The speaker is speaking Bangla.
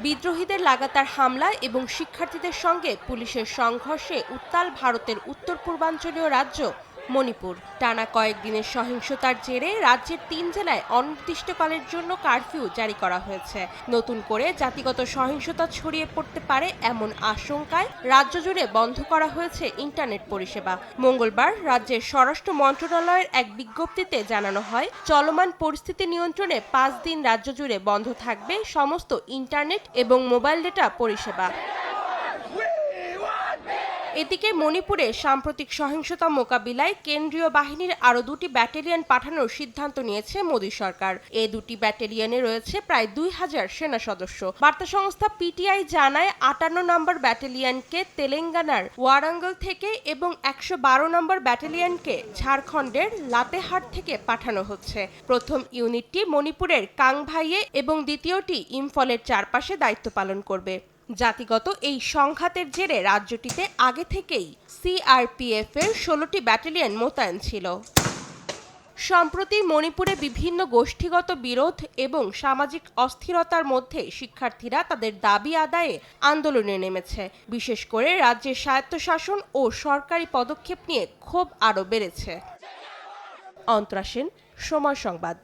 বিদ্রোহীদের লাগাতার হামলা এবং শিক্ষার্থীদের সঙ্গে পুলিশের সংঘর্ষে উত্তাল ভারতের উত্তর পূর্বাঞ্চলীয় রাজ্য মণিপুর। টানা কয়েকদিনের সহিংসতার জেরে রাজ্যের তিন জেলায় অনির্দিষ্টকালের জন্য কারফিউ জারি করা হয়েছে। নতুন করে জাতিগত সহিংসতা ছড়িয়ে পড়তে পারে এমন আশঙ্কায় রাজ্য জুড়ে বন্ধ করা হয়েছে ইন্টারনেট পরিষেবা। মঙ্গলবার রাজ্যের স্বরাষ্ট্র মন্ত্রণালয়ের এক বিজ্ঞপ্তিতে জানানো হয়, চলমান পরিস্থিতি নিয়ন্ত্রণে পাঁচ দিন রাজ্য জুড়ে বন্ধ থাকবে সমস্ত ইন্টারনেট এবং মোবাইল ডেটা পরিষেবা। এদিকে মণিপুরে সাম্প্রতিক সহিংসতা মোকাবিলায় কেন্দ্রীয় বাহিনীর আরও দুটি ব্যাটালিয়ন পাঠানোর সিদ্ধান্ত নিয়েছে মোদী সরকার। এ দুটি ব্যাটালিয়নে রয়েছে প্রায় দুই হাজার সেনা সদস্য। বার্তা সংস্থা পিটিআই জানায়, আটান্ন নম্বর ব্যাটালিয়নকে তেলেঙ্গানার ওয়ারাঙ্গল থেকে এবং একশো বারো নম্বর ব্যাটালিয়নকে ঝাড়খণ্ডের লাতেহাট থেকে পাঠানো হচ্ছে। প্রথম ইউনিটটি মণিপুরের কাংভাইয়ে এবং দ্বিতীয়টি ইম্ফলের চারপাশে দায়িত্ব পালন করবে। জাতিগত এই সংঘাতের জেরে রাজ্যটিতে আগে থেকেই সিআরপিএফ এর ষোলোটি ব্যাটালিয়ন মোতায়েন ছিল। সম্প্রতি মণিপুরে বিভিন্ন গোষ্ঠীগত বিরোধ এবং সামাজিক অস্থিরতার মধ্যে শিক্ষার্থীরা তাদের দাবি আদায়ে আন্দোলনে নেমেছে। বিশেষ করে রাজ্যের স্বায়ত্তশাসন ও সরকারি পদক্ষেপ নিয়ে ক্ষোভ আরও বেড়েছে। অন্তরা সেন, সময় সংবাদ।